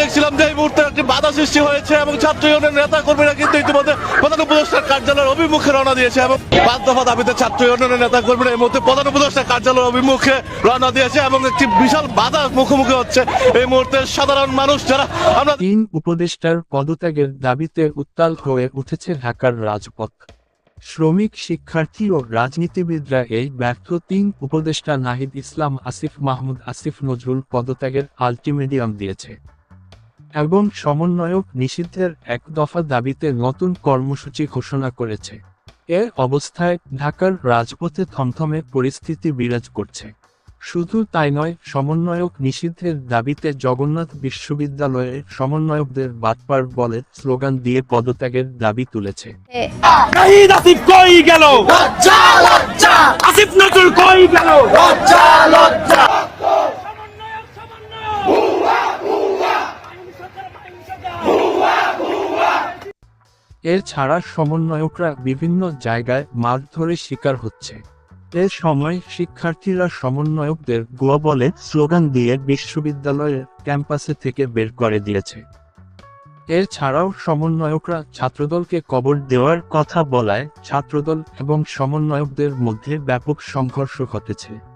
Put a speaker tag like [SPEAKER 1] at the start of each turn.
[SPEAKER 1] দেখছিলাম যে এই মুহূর্তে একটি বাধা সৃষ্টি হয়েছে এবং ছাত্র ইউনিয়নের নেতা কর্মীরা কিন্তু ইতিমধ্যে প্রধান উপদেষ্টার কার্যালয়ের অভিমুখে রওনা দিয়েছে এবং পাঁচ দফা দাবিতে ছাত্র ইউনিয়নের নেতা কর্মীরা এই মুহূর্তে প্রধান উপদেষ্টার কার্যালয়ের অভিমুখে রওনা দিয়েছে এবং একটি বিশাল বাধা মুখোমুখি হচ্ছে এই মুহূর্তে সাধারণ মানুষ যারা আমরা
[SPEAKER 2] তিন উপদেষ্টার পদত্যাগের দাবিতে উত্তাল হয়ে উঠেছে ঢাকার রাজপথ। শ্রমিক, শিক্ষার্থী ও রাজনীতিবিদরা এই ব্যর্থ তিন উপদেষ্টা নাহিদ ইসলাম, আসিফ মাহমুদ, আসিফ নজরুল পদত্যাগের আলটিমেডিয়াম দিয়েছে। এবং সমন্বয়ক নিষিদ্ধের এক দফা দাবিতে নতুন কর্মসূচি ঘোষণা করেছে। এ অবস্থায় ঢাকার রাজপথে থমথমে পরিস্থিতি বিরাজ করছে। শুধু তাই নয় সমন্বয়ক নিষিদ্ধের দাবিতে জগন্নাথ বিশ্ববিদ্যালয়ের সমন্বয়কদের বাটপার বলে স্লোগান দিয়ে পদত্যাগের দাবি তুলেছে।
[SPEAKER 3] আসিফ নজরুল কই গেল?
[SPEAKER 2] এর ছাড়া সমন্বয়করা বিভিন্ন জায়গায় মারধরের শিকার হচ্ছে। এ সময় শিক্ষার্থীরা সমন্বয়কদের গোয়া বলে স্লোগান দিয়ে বিশ্ববিদ্যালয়ের ক্যাম্পাসে থেকে বের করে দিয়েছে। এর ছাড়াও সমন্বয়করা ছাত্রদলকে কবর দেওয়ার কথা বলায় ছাত্রদল এবং সমন্বয়কদের মধ্যে ব্যাপক সংঘর্ষ ঘটেছে।